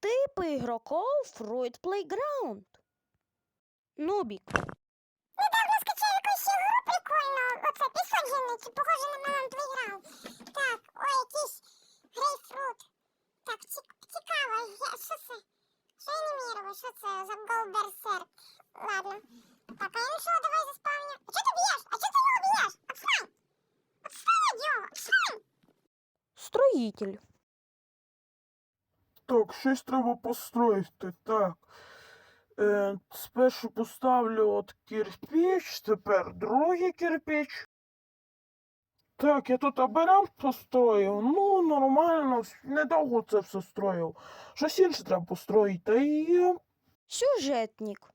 Типи ігроков Fruit Playground. Нубік. Недавно скачав якусь ігру прикольну. Оце пісоджений, чи похоже на Melon Playground. Так, ой, якийсь грейпфрут. Так, цік- цікаво. Я, що це? Що я не мірую? Що це за голберсерк? Ладно. Так, а я нічого, давай заспавню. А чого ти б'єш? А чого ти його б'єш? Отстань! Отстань від його! Отстань! Строїтель. Так, щось треба построїти. Так. Е, спершу поставлю от кирпіч, тепер другий кирпіч. Так, я тут оберем построїв. Ну, нормально, недовго це все строїв. Щось інше треба построїти. Та і. Сюжетник.